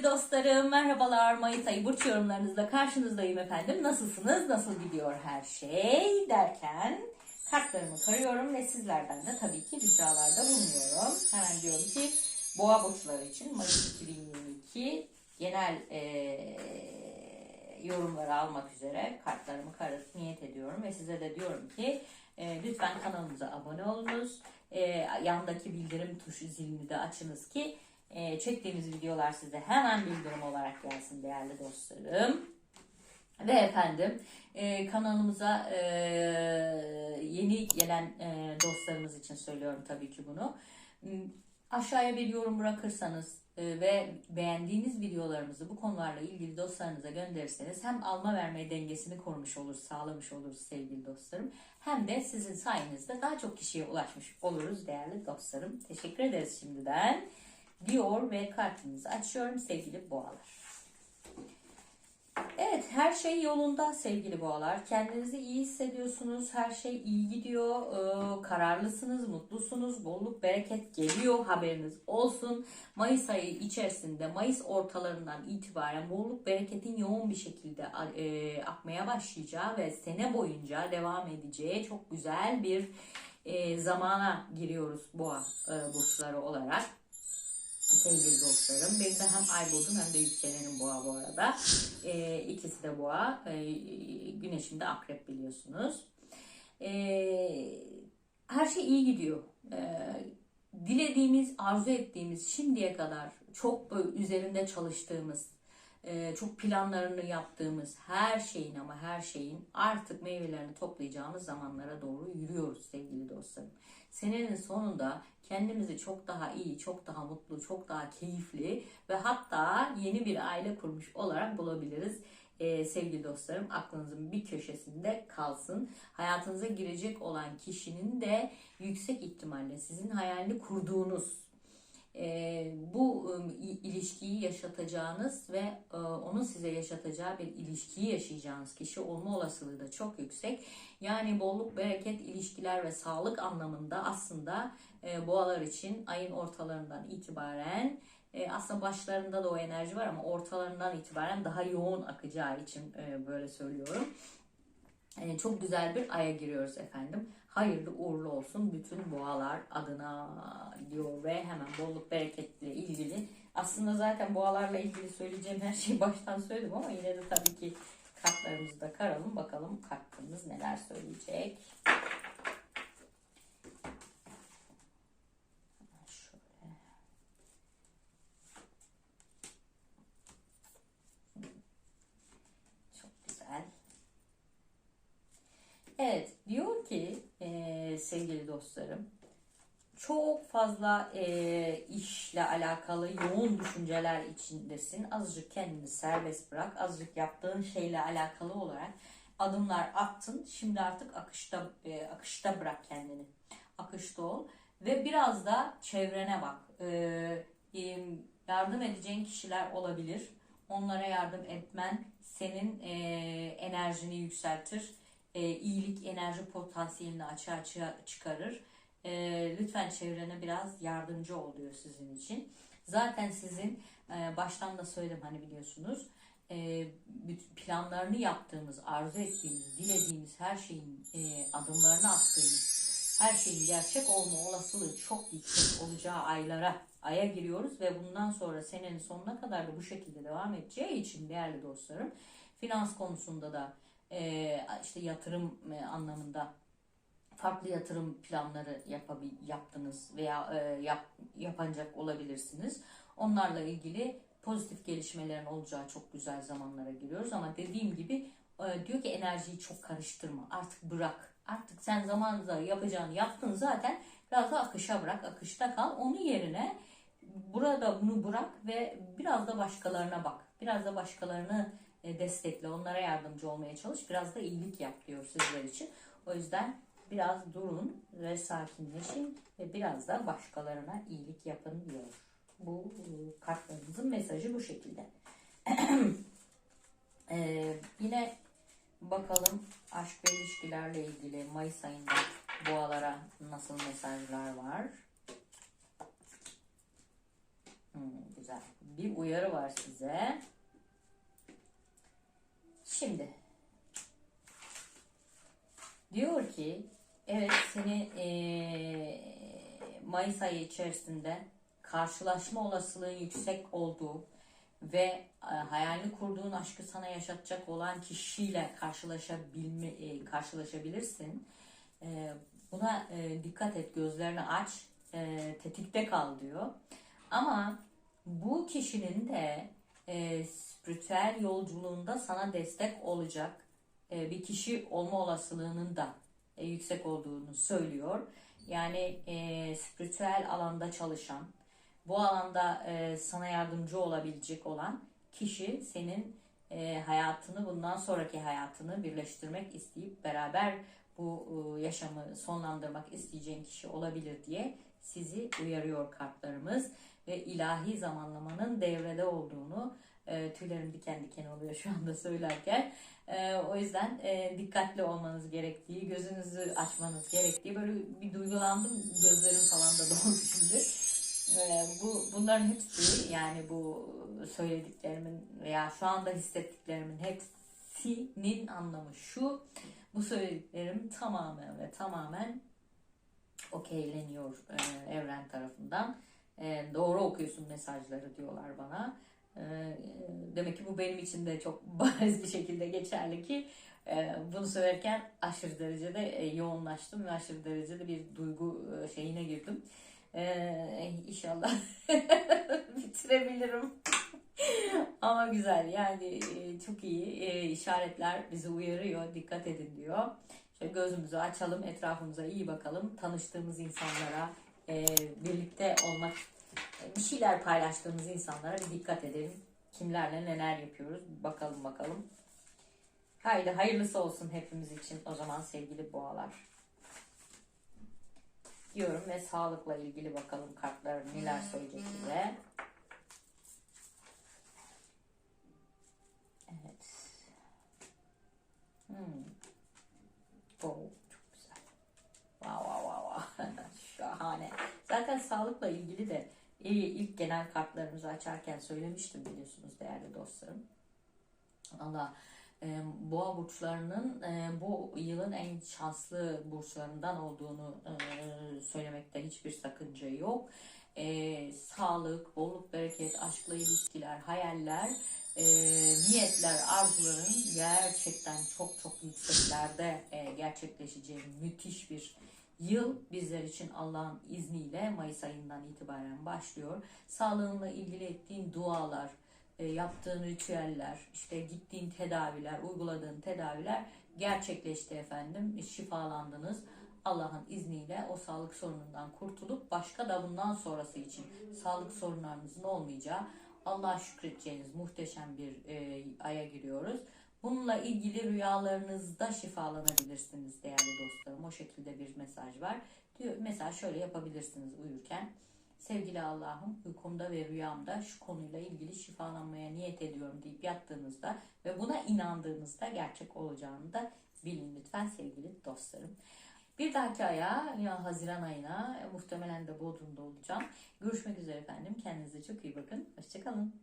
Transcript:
Sevgili dostlarım, merhabalar. Mayıs ayı burç yorumlarınızla karşınızdayım efendim. Nasılsınız? Nasıl gidiyor her şey? Derken kartlarımı karıyorum ve sizlerden de tabii ki ricalarda bulunuyorum. Hemen diyorum ki boğa burçları için Mayıs 2022 genel eee, yorumları almak üzere kartlarımı karıp niyet ediyorum ve size de diyorum ki e, lütfen kanalımıza abone olunuz. E, yandaki bildirim tuşu zilini de açınız ki e, çektiğimiz videolar size hemen bildirim olarak gelsin değerli dostlarım. Ve efendim e, kanalımıza e, yeni gelen e, dostlarımız için söylüyorum tabii ki bunu. M, Aşağıya bir yorum bırakırsanız e, ve beğendiğiniz videolarımızı bu konularla ilgili dostlarınıza gönderirseniz hem alma verme dengesini korumuş olur, sağlamış oluruz sevgili dostlarım. Hem de sizin sayenizde daha çok kişiye ulaşmış oluruz değerli dostlarım. Teşekkür ederiz şimdiden. Diyor ve kartınızı açıyorum sevgili boğalar. Evet her şey yolunda sevgili boğalar. Kendinizi iyi hissediyorsunuz. Her şey iyi gidiyor. Ee, kararlısınız, mutlusunuz. Bolluk, bereket geliyor. Haberiniz olsun. Mayıs ayı içerisinde Mayıs ortalarından itibaren bolluk, bereketin yoğun bir şekilde e, akmaya başlayacağı ve sene boyunca devam edeceği çok güzel bir e, zamana giriyoruz boğa e, burçları olarak sevgili dostlarım. Benim de hem ay burcum hem de yükselenim boğa bu arada. Ee, ikisi de boğa. Ee, güneşim de akrep biliyorsunuz. Ee, her şey iyi gidiyor. Ee, dilediğimiz, arzu ettiğimiz, şimdiye kadar çok üzerinde çalıştığımız, e, çok planlarını yaptığımız her şeyin ama her şeyin artık meyvelerini toplayacağımız zamanlara doğru yürüyoruz sevgili dostlarım. Senenin sonunda kendimizi çok daha iyi, çok daha mutlu, çok daha keyifli ve hatta yeni bir aile kurmuş olarak bulabiliriz. Ee, sevgili dostlarım aklınızın bir köşesinde kalsın. Hayatınıza girecek olan kişinin de yüksek ihtimalle sizin hayalini kurduğunuz e, bu e, ilişkiyi yaşatacağınız ve e, onun size yaşatacağı bir ilişkiyi yaşayacağınız kişi olma olasılığı da çok yüksek. Yani bolluk, bereket, ilişkiler ve sağlık anlamında aslında e, boğalar için ayın ortalarından itibaren e, aslında başlarında da o enerji var ama ortalarından itibaren daha yoğun akacağı için e, böyle söylüyorum. E, çok güzel bir aya giriyoruz efendim. Hayırlı uğurlu olsun bütün boğalar adına diyor ve hemen bolluk bereketle ilgili. Aslında zaten boğalarla ilgili söyleyeceğim her şeyi baştan söyledim ama yine de tabii ki kartlarımızı da karalım. Bakalım kartlarımız neler söyleyecek. Şöyle. Çok güzel. Evet, diyor ki e, sevgili dostlarım, çok fazla e, işle alakalı yoğun düşünceler içindesin. Azıcık kendini serbest bırak. Azıcık yaptığın şeyle alakalı olarak adımlar attın. Şimdi artık akışta e, akışta bırak kendini. Akışta ol ve biraz da çevrene bak. E, e, yardım edeceğin kişiler olabilir. Onlara yardım etmen senin e, enerjini yükseltir e, iyilik enerji potansiyelini açığa çıkarır. E, lütfen çevrene biraz yardımcı ol diyor sizin için. Zaten sizin e, baştan da söyledim hani biliyorsunuz e, planlarını yaptığımız, arzu ettiğimiz, dilediğimiz her şeyin e, adımlarını attığımız, her şeyin gerçek olma olasılığı çok yüksek olacağı aylara, aya giriyoruz ve bundan sonra senenin sonuna kadar da bu şekilde devam edeceği için değerli dostlarım, finans konusunda da e, işte yatırım e, anlamında farklı yatırım planları yapabil, yaptınız veya e, yap, yapacak olabilirsiniz. Onlarla ilgili pozitif gelişmelerin olacağı çok güzel zamanlara giriyoruz ama dediğim gibi diyor ki enerjiyi çok karıştırma artık bırak artık sen zamanında yapacağını yaptın zaten biraz da akışa bırak akışta kal onun yerine burada bunu bırak ve biraz da başkalarına bak biraz da başkalarını destekle, onlara yardımcı olmaya çalış. Biraz da iyilik yap diyor sizler için. O yüzden biraz durun ve sakinleşin ve biraz da başkalarına iyilik yapın diyor. Bu e, kartlarımızın mesajı bu şekilde. ee, yine bakalım aşk ve ilişkilerle ilgili Mayıs ayında boğalara nasıl mesajlar var. Hmm, güzel. Bir uyarı var size. Şimdi diyor ki evet seni eee, Mayıs ayı içerisinde karşılaşma olasılığın yüksek olduğu ve e, hayalini kurduğun aşkı sana yaşatacak olan kişiyle karşılaşabilme e, karşılaşabilirsin. E, buna e, dikkat et, gözlerini aç, e, tetikte kal diyor. Ama bu kişinin de e, spiritüel yolculuğunda sana destek olacak e, bir kişi olma olasılığının da e, yüksek olduğunu söylüyor. Yani e, spiritüel alanda çalışan, bu alanda e, sana yardımcı olabilecek olan kişi senin e, hayatını bundan sonraki hayatını birleştirmek isteyip beraber bu e, yaşamı sonlandırmak isteyeceğin kişi olabilir diye sizi uyarıyor kartlarımız ve ilahi zamanlamanın devrede olduğunu e, tüylerim diken diken oluyor şu anda söylerken. E, o yüzden e, dikkatli olmanız gerektiği, gözünüzü açmanız gerektiği böyle bir duygulandım. Gözlerim falan da doldu şimdi. E, bu bunların hepsi yani bu söylediklerimin veya şu anda hissettiklerimin hepsinin anlamı şu. Bu söylediklerim tamamen ve tamamen okeyleniyor e, evren tarafından. E, doğru okuyorsun mesajları diyorlar bana. E, demek ki bu benim için de çok bariz bir şekilde geçerli ki e, bunu söylerken aşırı derecede e, yoğunlaştım ve aşırı derecede bir duygu şeyine girdim. E, inşallah bitirebilirim. Ama güzel yani çok iyi işaretler bizi uyarıyor. Dikkat edin diyor. Şöyle gözümüzü açalım, etrafımıza iyi bakalım. Tanıştığımız insanlara, e, birlikte olmak, bir şeyler paylaştığımız insanlara bir dikkat edelim. Kimlerle neler yapıyoruz bakalım bakalım. Haydi hayırlısı olsun hepimiz için o zaman sevgili boğalar. Diyorum ve sağlıkla ilgili bakalım kartlar neler söyleyecek bize. Evet. Hmm. Zaten sağlıkla ilgili de iyi, ilk genel kartlarımızı açarken söylemiştim biliyorsunuz değerli dostlarım. Allah e, boğa burçlarının e, bu yılın en şanslı burçlarından olduğunu e, söylemekte hiçbir sakınca yok. E, sağlık, bolluk, bereket, aşkla ilişkiler, hayaller, e, niyetler, arzuların gerçekten çok çok yükseklerde e, gerçekleşeceği müthiş bir yıl bizler için Allah'ın izniyle Mayıs ayından itibaren başlıyor. Sağlığınla ilgili ettiğin dualar, e, yaptığın ritüeller, işte gittiğin tedaviler, uyguladığın tedaviler gerçekleşti efendim. Şifalandınız. Allah'ın izniyle o sağlık sorunundan kurtulup başka da bundan sonrası için sağlık sorunlarınızın olmayacağı Allah'a şükredeceğiniz muhteşem bir e, aya giriyoruz. Bununla ilgili rüyalarınızda şifalanabilirsiniz değerli dostlarım. O şekilde bir mesaj var. Diyor, mesela şöyle yapabilirsiniz uyurken. Sevgili Allah'ım uykumda ve rüyamda şu konuyla ilgili şifalanmaya niyet ediyorum deyip yattığınızda ve buna inandığınızda gerçek olacağını da bilin lütfen sevgili dostlarım. Bir dahaki aya ya Haziran ayına muhtemelen de Bodrum'da olacağım. Görüşmek üzere efendim. Kendinize çok iyi bakın. Hoşçakalın.